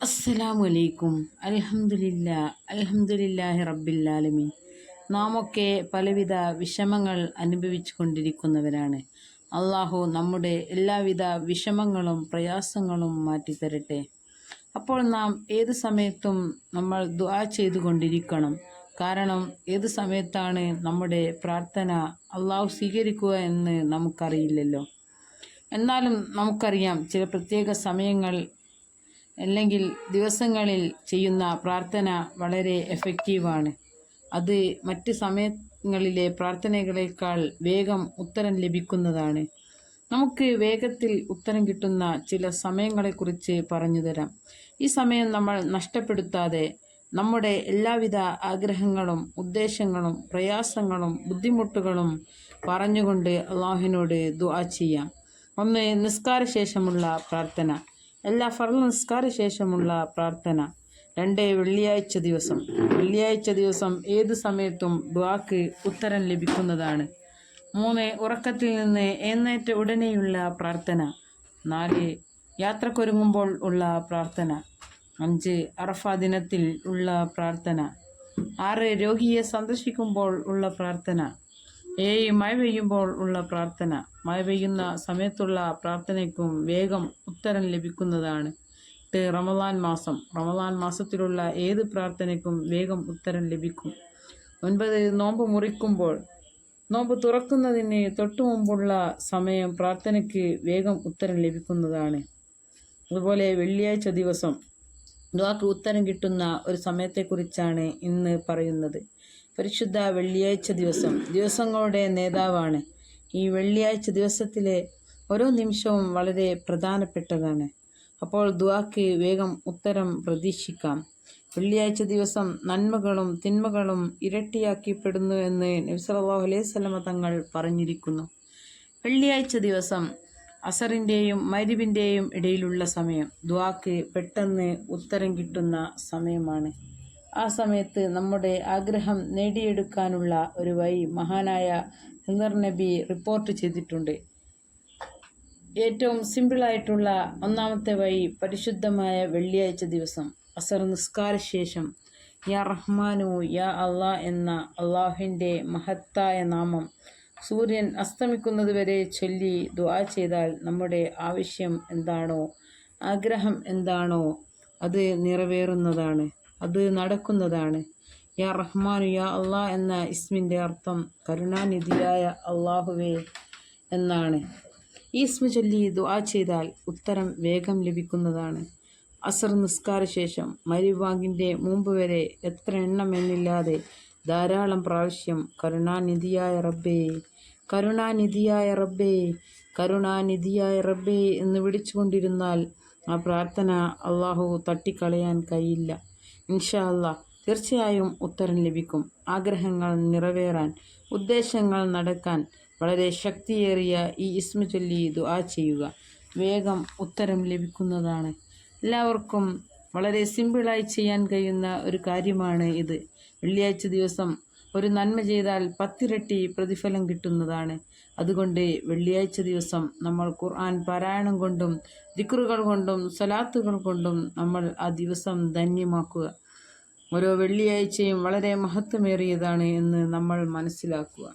അസ്സലാമു അലൈക്കും അൽഹംദുലില്ല അൽഹംദുലില്ലാഹി റബ്ബില്ലാലമീൻ. നാമൊക്കെ പലവിധ വിഷമങ്ങൾ അനുഭവിച്ചു കൊണ്ടിരിക്കുന്നവരാണ് അള്ളാഹു നമ്മുടെ എല്ലാവിധ വിഷമങ്ങളും പ്രയാസങ്ങളും മാറ്റിത്തരട്ടെ. അപ്പോൾ നാം ഏത് സമയത്തും നമ്മൾ ദുആ ചെയ്തുകൊണ്ടിരിക്കണം. കാരണം ഏത് സമയത്താണ് നമ്മുടെ പ്രാർത്ഥന അള്ളാഹു സ്വീകരിക്കുക എന്ന് നമുക്കറിയില്ലല്ലോ. എന്നാലും നമുക്കറിയാം ചില പ്രത്യേക സമയങ്ങൾ അല്ലെങ്കിൽ ദിവസങ്ങളിൽ ചെയ്യുന്ന പ്രാർത്ഥന വളരെ എഫക്റ്റീവാണ് അത് മറ്റ് സമയങ്ങളിലെ പ്രാർത്ഥനകളേക്കാൾ വേഗം ഉത്തരം ലഭിക്കുന്നതാണ്. നമുക്ക് വേഗത്തിൽ ഉത്തരം കിട്ടുന്ന ചില സമയങ്ങളെക്കുറിച്ച് പറഞ്ഞു തരാം. ഈ സമയം നമ്മൾ നഷ്ടപ്പെടുത്താതെ നമ്മുടെ എല്ലാവിധ ആഗ്രഹങ്ങളും ഉദ്ദേശങ്ങളും പ്രയാസങ്ങളും ബുദ്ധിമുട്ടുകളും പറഞ്ഞുകൊണ്ട് അള്ളാഹുവിനോട് ദുആ ചെയ്യാം. ഒന്ന് നിസ്കാര ശേഷമുള്ള പ്രാർത്ഥന. എല്ലാ ഫർദ് നിസ്കാര ശേഷമുള്ള പ്രാർത്ഥന. രണ്ട് വെള്ളിയാഴ്ച ദിവസം. വെള്ളിയാഴ്ച ദിവസം ഏത് സമയത്തും ദുആക്ക് ഉത്തരം ലഭിക്കുന്നതാണ്. മൂന്ന് ഉറക്കത്തിൽ നിന്ന് എഴുന്നേറ്റ ഉടനെയുള്ള പ്രാർത്ഥന. നാല് യാത്രക്കൊരുങ്ങുമ്പോൾ ഉള്ള പ്രാർത്ഥന. അഞ്ച് അറഫ ദിനത്തിൽ ഉള്ള പ്രാർത്ഥന. ആറ് രോഗിയെ സന്ദർശിക്കുമ്പോൾ ഉള്ള പ്രാർത്ഥന. ഏഴ് മഴ പെയ്യുമ്പോൾ ഉള്ള പ്രാർത്ഥന. മഴ പെയ്യുന്ന സമയത്തുള്ള പ്രാർത്ഥനയ്ക്കും വേഗം ഉത്തരം ലഭിക്കുന്നതാണ്. എട്ട് റമദാൻ മാസം. റമദാൻ മാസത്തിലുള്ള ഏത് പ്രാർത്ഥനയ്ക്കും വേഗം ഉത്തരം ലഭിക്കും. ഒൻപത് നോമ്പ് മുറിക്കുമ്പോൾ. നോമ്പ് തുറക്കുന്നതിന് തൊട്ടു മുമ്പുള്ള സമയം പ്രാർത്ഥനയ്ക്ക് വേഗം ഉത്തരം ലഭിക്കുന്നതാണ്. അതുപോലെ വെള്ളിയാഴ്ച ദിവസം. ദ്വാക്ക് ഉത്തരം കിട്ടുന്ന ഒരു സമയത്തെക്കുറിച്ചാണ് ഇന്ന് പറയുന്നത്. പരിശുദ്ധ വെള്ളിയാഴ്ച ദിവസം. ദിവസങ്ങളുടെ നേതാവാണ്. ഈ വെള്ളിയാഴ്ച ദിവസത്തിലെ ഓരോ നിമിഷവും വളരെ പ്രധാനപ്പെട്ടതാണ്. അപ്പോൾ ദുവാക്ക് വേഗം ഉത്തരം പ്രതീക്ഷിക്കാം. വെള്ളിയാഴ്ച ദിവസം നന്മകളും തിന്മകളും ഇരട്ടിയാക്കിപ്പെടുന്നു എന്ന് നബ്സലാഹു അലൈഹി സ്വലമ തങ്ങൾ പറഞ്ഞിരിക്കുന്നു. വെള്ളിയാഴ്ച ദിവസം അസറിന്റെയും മരിബിന്റെയും ഇടയിലുള്ള സമയം. ദുവാക്ക് പെട്ടെന്ന് ഉത്തരം കിട്ടുന്ന സമയമാണ്. ആ സമയത്ത് നമ്മുടെ ആഗ്രഹം നേടിയെടുക്കാനുള്ള ഒരു വഴി മഹാനായ ഹിന്ദർ നബി റിപ്പോർട്ട് ചെയ്തിട്ടുണ്ട്. ഏറ്റവും സിമ്പിളായിട്ടുള്ള ഒന്നാമത്തെ വഴി പരിശുദ്ധമായ വെള്ളിയാഴ്ച ദിവസം അസർ നിസ്കാര ശേഷം യാ റഹ്മാനു യാ അള്ളാ എന്ന അള്ളാഹുവിന്റെ മഹത്തായ നാമം സൂര്യൻ അസ്തമിക്കുന്നതുവരെ ചൊല്ലി ദുആ ചെയ്താൽ നമ്മുടെ ആവശ്യം എന്താണോ ആഗ്രഹം എന്താണോ അത് നിറവേറുന്നതാണ്. അത് നടക്കുന്നതാണ്. യാ റഹ്മാനു യാ അള്ളാ എന്ന ഇസ്മിന്റെ അർത്ഥം കരുണാനിധിയായ അള്ളാഹുവേ എന്നാണ്. ഈ ചൊല്ലി ദുആ ചെയ്താൽ ഉത്തരം വേഗം ലഭിക്കുന്നതാണ്. അസർ നിസ്കാര ശേഷം മരിവാങ്ങിന്റെ മുമ്പ് വരെ എത്ര എണ്ണം എന്നില്ലാതെ ധാരാളം പ്രാവശ്യം കരുണാനിധിയായ റബ്ബേ കരുണാനിധിയായ റബ്ബേ കരുണാനിധിയായ റബ്ബേ എന്ന് വിളിച്ചുകൊണ്ടിരുന്നാൽ ആ പ്രാർത്ഥന അള്ളാഹു തട്ടിക്കളയാൻ കഴിയില്ല. ഇൻഷാ അല്ലാ തീർച്ചയായും ഉത്തരം ലഭിക്കും. ആഗ്രഹങ്ങൾ നിറവേറാൻ ഉദ്ദേശങ്ങൾ നടക്കാൻ വളരെ ശക്തിയേറിയ ഈ ഇസ്മ ചൊല്ലി ദുആ ചെയ്യുക. വേഗം ഉത്തരം ലഭിക്കുന്നതാണ്. എല്ലാവർക്കും വളരെ സിമ്പിളായി ചെയ്യാൻ കഴിയുന്ന ഒരു കാര്യമാണ് ഇത്. വെള്ളിയാഴ്ച ദിവസം ഒരു നന്മ ചെയ്താൽ പത്തിരട്ടി പ്രതിഫലം കിട്ടുന്നതാണ്. അതുകൊണ്ട് വെള്ളിയാഴ്ച ദിവസം നമ്മൾ ഖുർആൻ പാരായണം കൊണ്ടും ദിക്റുകൾ കൊണ്ടും സലാത്തുകൾ കൊണ്ടും നമ്മൾ ആ ദിവസം ധന്യമാക്കുക. ഓരോ വെള്ളിയാഴ്ചയും വളരെ മഹത്വമേറിയതാണ് എന്ന് നമ്മൾ മനസ്സിലാക്കുക.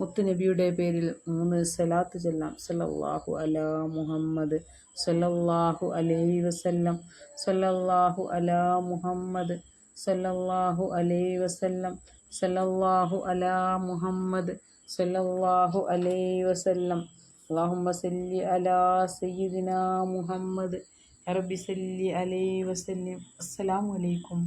മുത്തുനബിയുടെ പേരിൽ മൂന്ന് സലാത്ത് ചെല്ലാം. സല്ലല്ലാഹു അലാ മുഹമ്മദ് സല്ലല്ലാഹു അലൈഹി വസല്ലം സല്ലല്ലാഹു അലാ മുഹമ്മദ്. സല്ലല്ലാഹു അലൈഹി വസല്ലം. സല്ലല്ലാഹു അലാ മുഹമ്മദ് സല്ലല്ലാഹു അലൈഹി വസല്ലം. അല്ലാഹുമ്മ സല്ലി അലാ സയ്യിദിനാ മുഹമ്മദ്. റബ്ബി സല്ലി അലൈഹി വസല്ലം. അസ്സലാമു അലൈക്കും.